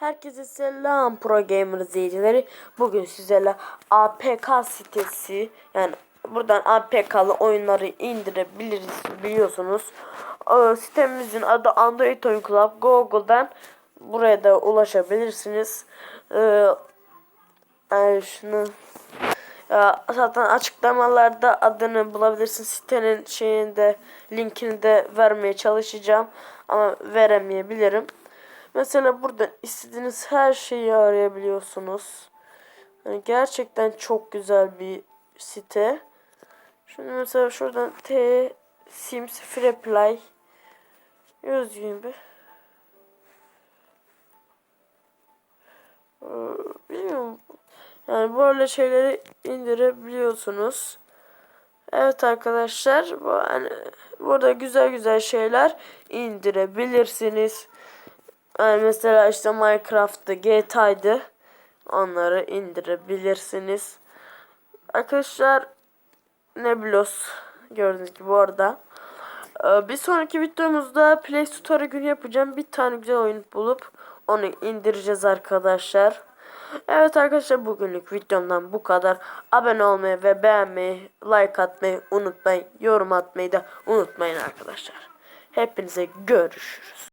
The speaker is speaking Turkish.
Herkese selam Pro Gamer izleyicileri. Bugün sizlerle APK sitesi yani buradan APK'lı oyunları indirebiliriz biliyorsunuz. Ee, sitemizin adı Android Oyun Club. Google'dan buraya da ulaşabilirsiniz. Ee, yani şunu ya zaten açıklamalarda adını bulabilirsin. Sitenin şeyinde linkini de vermeye çalışacağım ama veremeyebilirim. Mesela burada istediğiniz her şeyi arayabiliyorsunuz. Yani gerçekten çok güzel bir site. Şimdi mesela şuradan T Sims Free Play yazayım gibi. Ee, Bilmiyorum. Yani böyle şeyleri indirebiliyorsunuz. Evet arkadaşlar bu hani burada güzel güzel şeyler indirebilirsiniz. Yani mesela işte Minecraft'ta GTA'ydı. Onları indirebilirsiniz. Arkadaşlar Neblos gördüğünüz gibi orada. Ee, Bir sonraki videomuzda Play Store günü yapacağım. Bir tane güzel oyun bulup onu indireceğiz arkadaşlar. Evet arkadaşlar bugünlük videomdan bu kadar. Abone olmayı ve beğenmeyi, like atmayı unutmayın. Yorum atmayı da unutmayın arkadaşlar. Hepinize görüşürüz.